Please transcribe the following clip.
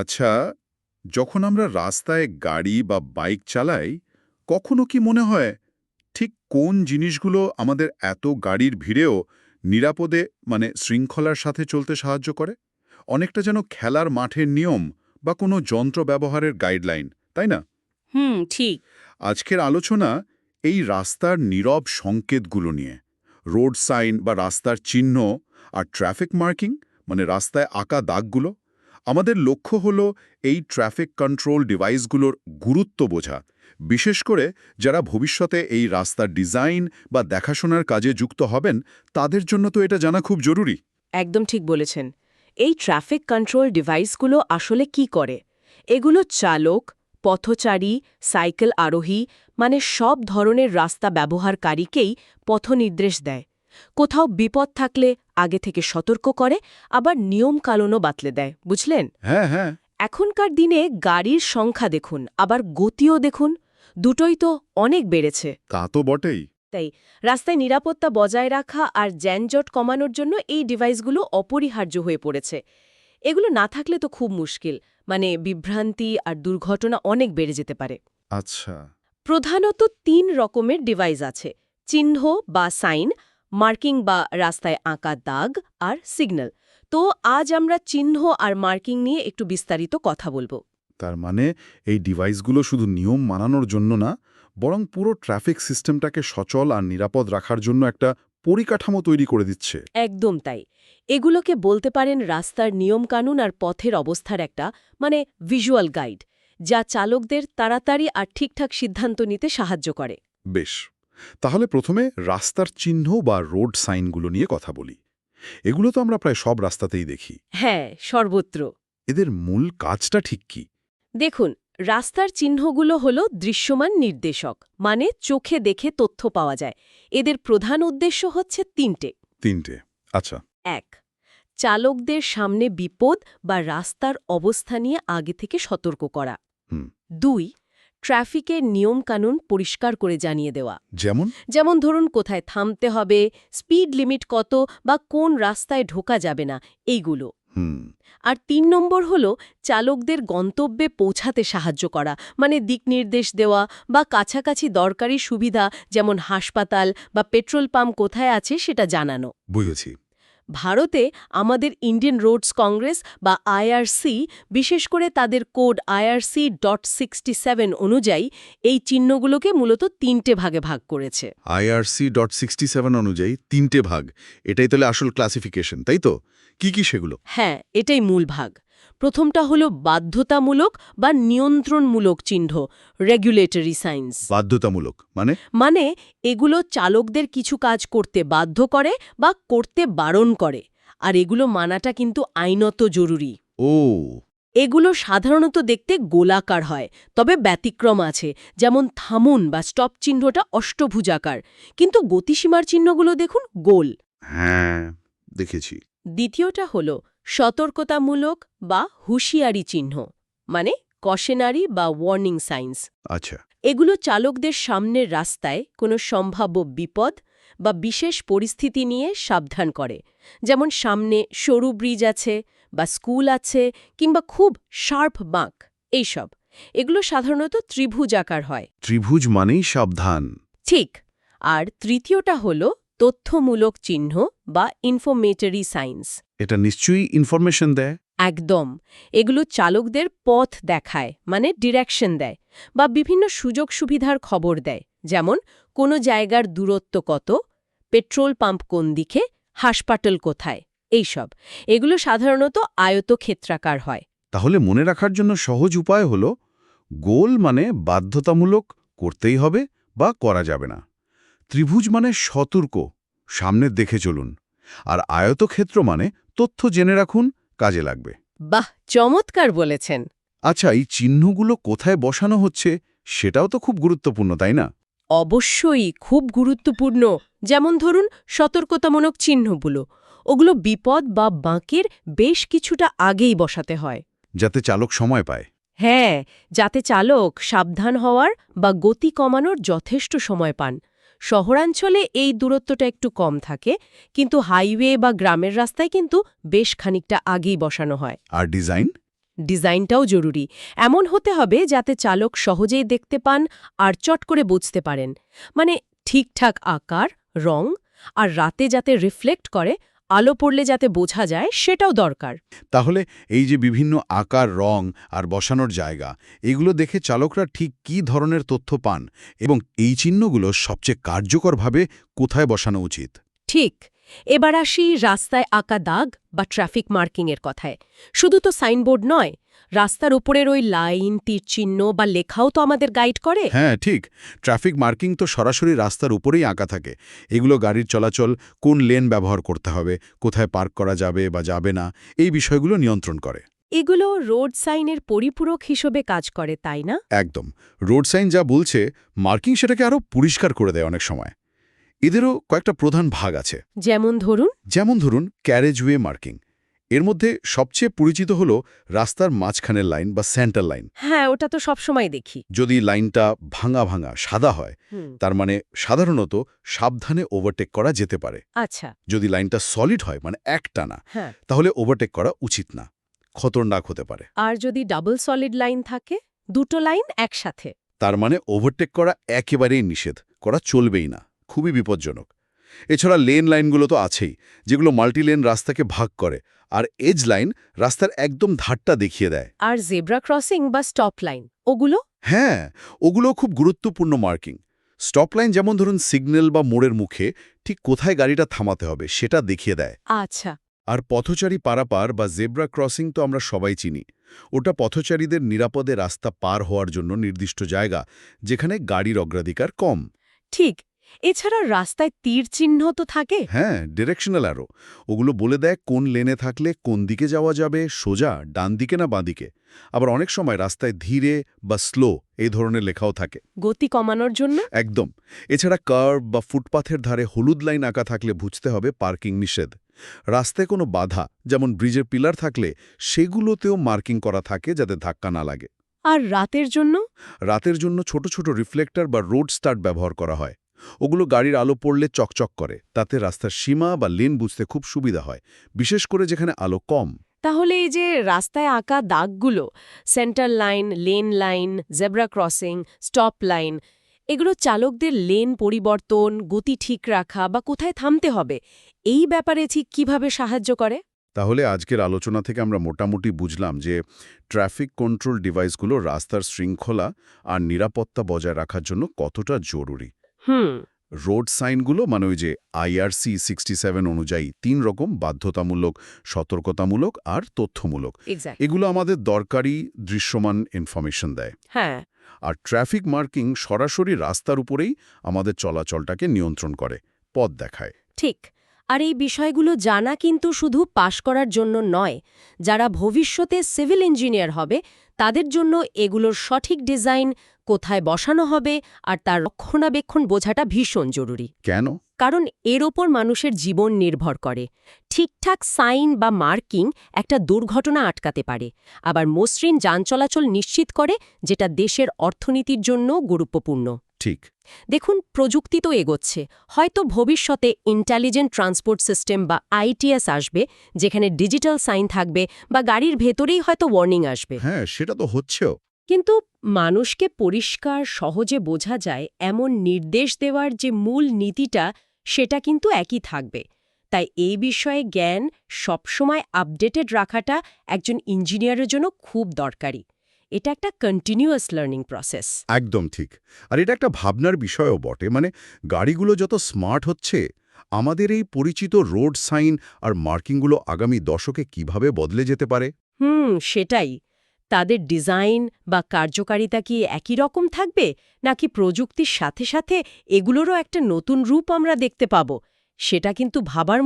আচ্ছা যখন আমরা রাস্তায় গাড়ি বা বাইক চালাই কখনো কি মনে হয় ঠিক কোন জিনিসগুলো আমাদের এত গাড়ির ভিড়েও নিরাপদে মানে শৃঙ্খলার সাথে চলতে সাহায্য করে? অনেকটা যেন খেলার মাঠের নিয়ম বা কোনো যন্ত্র ব্যবহারের গাইডলাইন তাই না? হুম ঠিক। আজকের আলোচনা এই রাস্তার নীরব সংকেতগুলো নিয়ে। রোড সাইন বা রাস্তার চিহ্ন আর ট্রাফিক মার্কিং মানে রাস্তায় আঁকা দাগগুলো আমাদের লক্ষ্য হল এই ট্রাফিক কন্ট্রোল ডিভাইসগুলোর গুরুত্ব বোঝা। বিশেষ করে যারা ভবিষ্যতে এই রাস্তার ডিজাইন বা দেখাশোনার কাজে যুক্ত হবেন, তাদের জন্য তো এটা জানা খুব জরুরি। একদম ঠিক বলেছেন। এই ট্রাফিক কন্ট্রোল ডিভাইসগুলো আসলে কি করে? এগুলো চালক, পথচারী, সাইকেল আরোহী মানে সব ধরনের রাস্তা ব্যবহারকারীকেই পথনির্দেশ দেয়। কোথাও বিপদ থাকলে আগে থেকে সতর্ক করে আবার নিয়মকানুনও বাতলে দেয় বুঝলেন? হ্যাঁ হ্যাঁ। এখনকার দিনে গাড়ির সংখ্যা দেখুন আবার গতিও দেখুন দুটোই তো অনেক বেড়েছে। তা তো বটেই। তাই রাস্তায় নিরাপত্তা বজায় রাখা আর যানজট কমানোর জন্য এই ডিভাইসগুলো অপরিহার্য হয়ে পড়েছে। এগুলো না থাকলে তো খুব মুশকিল মানে বিভ্রান্তি আর দুর্ঘটনা অনেক বেড়ে যেতে পারে। আচ্ছা। প্রধানত তিন রকমের ডিভাইস আছে চিহ্ন বা সাইন মার্কিং বা রাস্তায় আঁকা দাগ আর সিগন্যাল। তো আজ আমরা চিহ্ন আর মার্কিং নিয়ে একটু বিস্তারিত কথা বলব। তার মানে এই ডিভাইসগুলো শুধু নিয়ম মানানোর জন্য না বরং পুরো ট্রাফিক সিস্টেমটাকে সচল আর নিরাপদ রাখার জন্য একটা পরিকাঠামো তৈরি করে দিচ্ছে। একদম তাই। এগুলোকে বলতে পারেন রাস্তার নিয়মকানুন আর পথের অবস্থার একটা মানে ভিজুয়াল গাইড যা চালকদের তাড়াতাড়ি আর ঠিকঠাক সিদ্ধান্ত নিতে সাহায্য করে। বেশ। তাহলে প্রথমে রাস্তার চিহ্ন বা রোড সাইনগুলো নিয়ে কথা বলি। এগুলো তো আমরা প্রায় সব রাস্তাতেই দেখি। হ্যাঁ সর্বত্র। এদের মূল কাজটা ঠিক কি? দেখুন রাস্তার চিহ্নগুলো হল দৃশ্যমান নির্দেশক মানে চোখে দেখে তথ্য পাওয়া যায়। এদের প্রধান উদ্দেশ্য হচ্ছে তিনটে। তিনটে আচ্ছা। এক চালকদের সামনে বিপদ বা রাস্তার অবস্থা নিয়ে আগে থেকে সতর্ক করা। দুই ট্রাফিকের নিয়মকানুন পরিষ্কার করে জানিয়ে দেওয়া। যেমন? যেমন ধরুন কোথায় থামতে হবে স্পিড লিমিট কত বা কোন রাস্তায় ঢোকা যাবে না এইগুলো। আর তিন নম্বর হল চালকদের গন্তব্যে পৌঁছাতে সাহায্য করা মানে দিক নির্দেশ দেওয়া বা কাছাকাছি দরকারি সুবিধা যেমন হাসপাতাল বা পেট্রোল পাম্প কোথায় আছে সেটা জানানো। বুঝেছি। ভারতে আমাদের ইন্ডিয়ান রোডস কংগ্রেস বা আইআরসি বিশেষ করে তাদের code IRC dot sixty seven অনুযায়ী এই চিহ্নগুলোকে মূলত তিনটে ভাগে ভাগ করেছে। আইআরসি ডট সিক্সটি সেভেন অনুযায়ী তিনটে ভাগ এটাই তাহলে আসল ক্লাসিফিকেশন তাই তো? কি কি সেগুলো? হ্যাঁ এটাই মূল ভাগ। প্রথমটা হল বাধ্যতামূলক বা নিয়ন্ত্রণমূলক চিহ্ন রেগুলেটরি সাইন্স বাধ্যতামূলক মানে? মানে এগুলো চালকদের কিছু কাজ করতে বাধ্য করে বা করতে বারণ করে আর এগুলো মানাটা কিন্তু আইনত জরুরি। ও। এগুলো সাধারণত দেখতে গোলাকার হয় তবে ব্যতিক্রম আছে যেমন থামুন বা স্টপ চিহ্নটা অষ্টভুজাকার কিন্তু গতিসীমার চিহ্নগুলো দেখুন গোল। হ্যাঁ দেখেছি। দ্বিতীয়টা হল সতর্কতামূলক বা হুঁশিয়ারি চিহ্ন মানে কশেনারি বা ওয়ার্নিং সাইন্স আচ্ছা। এগুলো চালকদের সামনের রাস্তায় কোনো সম্ভাব্য বিপদ বা বিশেষ পরিস্থিতি নিয়ে সাবধান করে। যেমন সামনে সরু ব্রিজ আছে বা স্কুল আছে কিংবা খুব শার্প বাঁক এইসব। এগুলো সাধারণত ত্রিভুজাকার হয়। ত্রিভুজ মানেই সাবধান। ঠিক। আর তৃতীয়টা হল তথ্যমূলক চিহ্ন বা ইনফরমেটরি সাইন্স এটা নিশ্চয়ই ইনফরমেশন দেয়? একদম। এগুলো চালকদের পথ দেখায় মানে ডিরেকশন দেয় বা বিভিন্ন সুযোগ সুবিধার খবর দেয় যেমন কোনো জায়গার দূরত্ব কত পেট্রোল পাম্প কোন দিকে হাসপাতাল কোথায় এইসব। এগুলো সাধারণত আয়তক্ষেত্রাকার হয়। তাহলে মনে রাখার জন্য সহজ উপায় হল গোল মানে বাধ্যতামূলক করতেই হবে বা করা যাবে না। ত্রিভুজ মানে সতর্ক সামনে দেখে চলুন। আর আয়তক্ষেত্র মানে তথ্য জেনে রাখুন কাজে লাগবে। বাহ চমৎকার বলেছেন। আচ্ছা এই চিহ্নগুলো কোথায় বসানো হচ্ছে সেটাও তো খুব গুরুত্বপূর্ণ তাই না? অবশ্যই খুব গুরুত্বপূর্ণ। যেমন ধরুন সতর্কতামূলক চিহ্নগুলো। ওগুলো বিপদ বা বাঁকের বেশ কিছুটা আগেই বসাতে হয়। যাতে চালক সময় পায়। হ্যাঁ যাতে চালক সাবধান হওয়ার বা গতি কমানোর যথেষ্ট সময় পান। শহরাঞ্চলে এই দূরত্বটা একটু কম থাকে কিন্তু হাইওয়ে বা গ্রামের রাস্তায় কিন্তু বেশ খানিকটা আগেই বসানো হয়। আর ডিজাইন? ডিজাইনটাও জরুরি। এমন হতে হবে যাতে চালক সহজেই দেখতে পান আর চট করে বুঝতে পারেন। মানে ঠিকঠাক আকার রং আর রাতে যাতে রিফ্লেক্ট করে আলো পড়লে যাতে বোঝা যায় সেটাও দরকার। তাহলে এই যে বিভিন্ন আকার রং আর বসানোর জায়গা এগুলো দেখে চালকরা ঠিক কি ধরনের তথ্য পান এবং এই চিহ্নগুলো সবচেয়ে কার্যকরভাবে কোথায় বসানো উচিত? ঠিক। এবার আসি রাস্তায় আঁকা দাগ বা ট্রাফিক মার্কিংয়ের কথায়। শুধু তো সাইনবোর্ড নয় রাস্তার উপরের ওই লাইন তীরচিহ্ন বা লেখাও তো আমাদের গাইড করে। হ্যাঁ ঠিক। ট্রাফিক মার্কিং তো সরাসরি রাস্তার উপরেই আঁকা থাকে। এগুলো গাড়ির চলাচল কোন লেন ব্যবহার করতে হবে কোথায় পার্ক করা যাবে বা যাবে না এই বিষয়গুলো নিয়ন্ত্রণ করে। এগুলো রোড সাইনের পরিপূরক হিসেবে কাজ করে তাই না? একদম। রোড সাইন যা বলছে মার্কিং সেটাকে আরও পরিষ্কার করে দেয় অনেক সময়। এদেরও কয়েকটা প্রধান ভাগ আছে। যেমন ধরুন? যেমন ধরুন ক্যারেজওয়ে মার্কিং এর মধ্যে সবচেয়ে পরিচিত হল রাস্তার মাঝখানের লাইন বা সেন্টার লাইন হ্যাঁ ওটা তো সবসময় দেখি। যদি লাইনটা ভাঙা ভাঙা সাদা হয় তার মানে সাধারণত সাবধানে ওভারটেক করা যেতে পারে। আচ্ছা। যদি লাইনটা সলিড হয় মানে একটানা হ্যাঁ। তাহলে ওভারটেক করা উচিত না। খতরনাক হতে পারে। আর যদি ডাবল সলিড লাইন থাকে দুটো লাইন একসাথে? তার মানে ওভারটেক করা একেবারেই নিষেধ করা চলবেই না। খুবই বিপজ্জনক। এছাড়া লেন লাইনগুলো তো আছেই যেগুলো মাল্টিলেন রাস্তাকে ভাগ করে আর এজ লাইন রাস্তার একদম ধারটা দেখিয়ে দেয়। আর জেব্রা ক্রসিং বা স্টপ লাইন ওগুলো? হ্যাঁ ওগুলো খুব গুরুত্বপূর্ণ মার্কিং। স্টপ লাইন যেমন ধরুন সিগন্যাল বা মোড়ের মুখে ঠিক কোথায় গাড়িটা থামাতে হবে সেটা দেখিয়ে দেয়। আচ্ছা। আর পথচারী পারাপার বা জেব্রা ক্রসিং তো আমরা সবাই চিনি। ওটা পথচারীদের নিরাপদে রাস্তা পার হওয়ার জন্য নির্দিষ্ট জায়গা যেখানে গাড়ির অগ্রাধিকার কম। ঠিক এছাড়া রাস্তায় তীর চিহ্ন তো থাকে। হ্যাঁ ডিরেকশনাল অ্যারো ওগুলো বলে দেয় কোন লেনে থাকলে কোন দিকে যাওয়া যাবে সোজা ডান দিকে না বাঁদিকে আবার অনেক সময় রাস্তায় ধীরে বা স্লো এই ধরনের লেখাও থাকে। গতি কমানোর জন্য? একদম। এছাড়া কার্ভ বা ফুটপাথের ধারে হলুদ লাইন আঁকা থাকলে বুঝতে হবে পার্কিং নিষেধ। রাস্তায় কোনো বাধা যেমন ব্রিজের পিলার থাকলে সেগুলোতেও মার্কিং করা থাকে যাতে ধাক্কা না লাগে। আর রাতের জন্য? রাতের জন্য ছোট ছোট রিফ্লেক্টর বা রোড স্টার্ট ব্যবহার করা হয়। ওগুলো গাড়ির আলো পড়লে চকচক করে তাতে রাস্তার সীমা বা লেন বুঝতে খুব সুবিধা হয় বিশেষ করে যেখানে আলো কম। তাহলে এই যে রাস্তায় আঁকা দাগগুলো centre line lane line zebra crossing stop line এগুলো চালকদের লেন পরিবর্তন গতি ঠিক রাখা বা কোথায় থামতে হবে এই ব্যাপারে ঠিক কীভাবে সাহায্য করে? তাহলে আজকের আলোচনা থেকে আমরা মোটামুটি বুঝলাম যে ট্রাফিক কন্ট্রোল ডিভাইসগুলো রাস্তার শৃঙ্খলা আর নিরাপত্তা বজায় রাখার জন্য কতটা জরুরি। হুম। রোড সাইনগুলো মানে ওই যে আইআরসি সিক্সটি সেভেন অনুযায়ী তিন রকম বাধ্যতামূলক সতর্কতামূলক আর তথ্যমূলক। এগুলো আমাদের দরকারি দৃশ্যমান ইনফরমেশন দেয়। হ্যাঁ। আর ট্রাফিক মার্কিং সরাসরি রাস্তার উপরেই আমাদের চলাচলটাকে নিয়ন্ত্রণ করে পথ দেখায়। ঠিক। আর এই বিষয়গুলো জানা কিন্তু শুধু পাশ করার জন্য নয় যারা ভবিষ্যতে সিভিল ইঞ্জিনিয়ার হবে তাদের জন্য এগুলোর সঠিক ডিজাইন কোথায় বসানো হবে আর তার রক্ষণাবেক্ষণ বোঝাটা ভীষণ জরুরি। কেন? কারণ এর ওপর মানুষের জীবন নির্ভর করে। ঠিকঠাক সাইন বা মার্কিং একটা দুর্ঘটনা আটকাতে পারে আবার মসৃণ যান চলাচল নিশ্চিত করে যেটা দেশের অর্থনীতির জন্য গুরুত্বপূর্ণ। ঠিক। দেখুন প্রযুক্তি তো এগোচ্ছে। হয়তো ভবিষ্যতে ইন্টেলিজেন্ট ট্রান্সপোর্ট সিস্টেম বা আইটিএস আসবে যেখানে ডিজিটাল সাইন থাকবে বা গাড়ির ভেতরেই হয়তো ওয়ার্নিং আসবে। হ্যাঁ সেটা তো হচ্ছেও। কিন্তু মানুষকে পরিষ্কার সহজে বোঝা যায় এমন নির্দেশ দেওয়ার যে মূল নীতিটা সেটা কিন্তু একই থাকবে। তাই এই বিষয়ে জ্ঞান সবসময় আপডেটেড রাখাটা একজন ইঞ্জিনিয়ারের জন্য খুব দরকারি। এটা একটা কন্টিনিউয়াস লার্নিং প্রসেস একদম ঠিক। আর এটা একটা ভাবনার বিষয়ও বটে। মানে গাড়িগুলো যত স্মার্ট হচ্ছে আমাদের এই পরিচিত রোড সাইন আর মার্কিংগুলো আগামী দশকে কীভাবে বদলে যেতে পারে? হুম সেটাই। তাদের ডিজাইন বা কার্যকারিতা কি একই রকম থাকবে নাকি প্রযুক্তির সাথে সাথে এগুলোরও একটা নতুন রূপ আমরা দেখতে পাব? সেটা কিন্তু ভাবার